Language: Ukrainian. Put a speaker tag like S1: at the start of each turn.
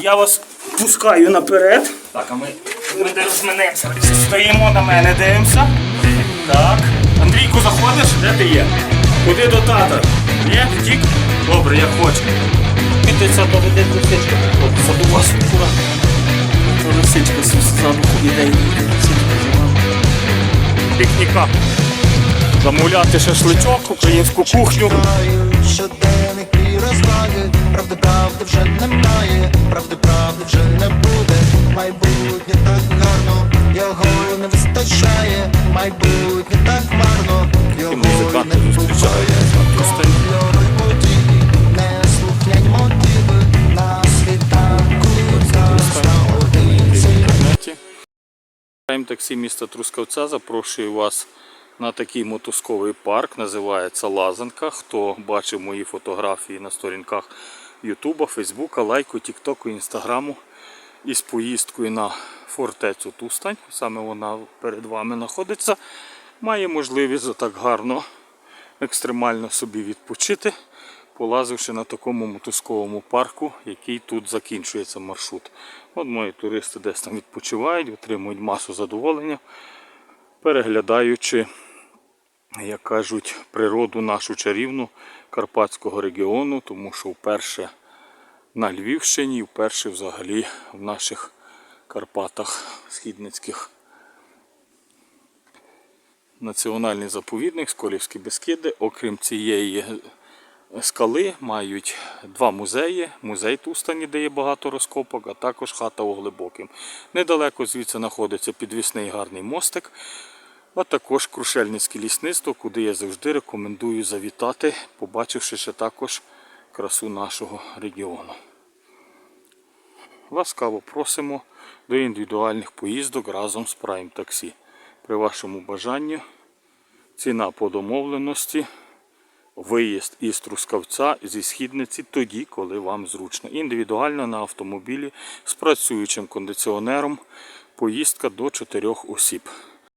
S1: я вас пускаю наперед. Так, а ми, ми де розминемося. Стоїмо на мене, дивимося. Так. Андрійку, заходиш? Де ти є? Куди до тата? Є? Втік? Добре, як хочеш. Підеться то веде лисичка. Позаду вас. То лисичка ззаду іде Пікніка. Замовляти шашличок, українську кухню.
S2: Щоденник і розваги, правди, правди вже немає, майбутнє так марно, його
S1: музиканти
S2: не неслухняні мотиви, на світанку
S1: Прайм таксі міста Трускавця запрошую вас на такий мотузковий парк. Називається Лазанка. Хто бачив мої фотографії на сторінках Ютуба, Фейсбука, Лайку, Тіктоку, Інстаграму із поїздкою на фортецю Тустань. Саме вона перед вами знаходиться. Має можливість так гарно, екстремально собі відпочити, полазивши на такому мотузковому парку, який тут закінчується маршрут. От мої туристи десь там відпочивають, отримують масу задоволення, переглядаючи, як кажуть, природу нашу чарівну Карпатського регіону, тому що вперше на Львівщині вперше взагалі в наших Карпатах східницьких. Національний заповідник Сколівські Бескиди, окрім цієї скали, мають два музеї. Музей Тустані, де є багато розкопок, а також хата Оглибоким. Недалеко звідси знаходиться підвісний гарний мостик, а також Крушельницьке лісництво, куди я завжди рекомендую завітати, побачивши ще також красу нашого регіону. Ласкаво просимо до індивідуальних поїздок разом з Prime Taxi. При вашому бажанні ціна по домовленості, виїзд із Трускавця зі східниці тоді, коли вам зручно. Індивідуально на автомобілі з працюючим кондиціонером поїздка до 4 осіб.